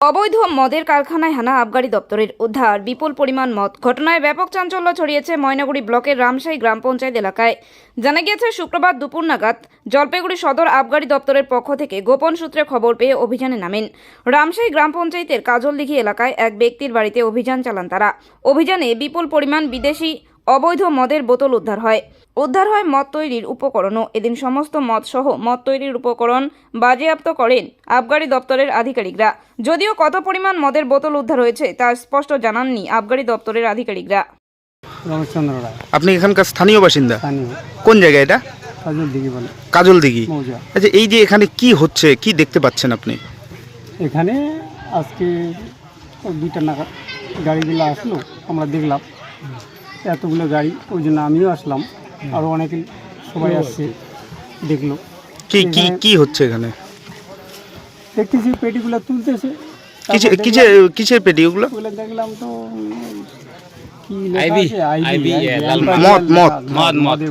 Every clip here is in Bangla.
অবৈধ মদের কারখানায় হানা আবগারি দপ্তরের উদ্ধার। বিপুল পরিমাণ মদ। ঘটনায় ব্যাপক চাঞ্চল্য ছড়িয়েছে ময়নাগুড়ি ব্লকের রামশাহী গ্রাম পঞ্চায়েত এলাকায়। জানা গিয়েছে, শুক্রবার দুপুর নাগাদ জলপাইগুড়ি সদর আবগারি দপ্তরের পক্ষ থেকে গোপন সূত্রে খবর পেয়ে অভিযানে নামেন। রামশাহী গ্রাম পঞ্চায়েতের কাজলদিঘি এলাকায় এক ব্যক্তির বাড়িতে অভিযান চালান তারা। অভিযানে বিপুল পরিমাণ বিদেশি অবৈধ মদের বোতল উদ্ধার হয়। উদ্ধার হয় মদ তৈরির উপকরণও। এদিন সমস্ত মদ সহ মদ তৈরির উপকরণ বাজেয়াপ্ত করেন আবগারি দপ্তরের আধিকারিকরা। যদিও কত পরিমাণ মদের বোতল উদ্ধার হয়েছে তা স্পষ্ট জানাননি আবগারি দপ্তরের আধিকারিকরা। রমেশচন্দ্র রায়। আপনি এখানকার স্থানীয় বাসিন্দা? স্থানীয়। কোন জায়গা এটা? কাজল দিঘি বলে। কাজল দিঘি মৌজা। আচ্ছা এই যে এখানে কি হচ্ছে কি দেখতে পাচ্ছেন আপনি? এখানে আজকে দুইটা নাগাদ গাড়িগুলো আসলো আমরা দেখলাম। এতগুলো গাড়ি ওই জন্য আমিও আসলাম। আরও অনেকে সবাই আসছে দেখল। কি কি কি হচ্ছে এখানে? দেখতেছি পেটিগুলো তুলতেছে। কিসে কিসের পেটি ওগুলো? ওগুলো দেখলাম তো উম, কি লেখা আছে? IB, IB, মদ, মদ। মদ। মদের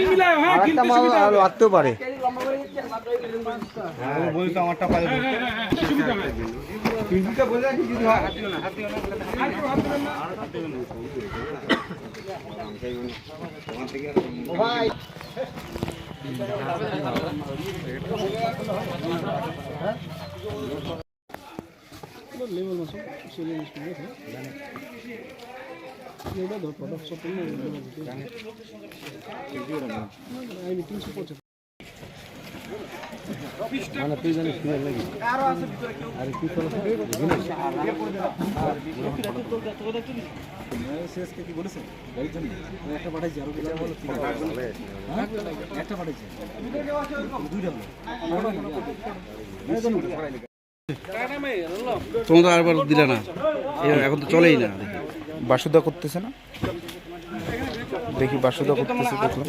ওগুলো। আপনারা কি জানতেন আপনারা তো স্থানীয় বাসিন্দা আমরা তো এখানে মদের মদ যে বানানো এটা জানি না। আজকেই জানলেন আজকে জানলাম হ্যাঁ তোমরা আরবার দিলে না এখন তো চলেই না। বাসুদা করতেছে না? দেখি বাসুদা করতেছে দেখলাম।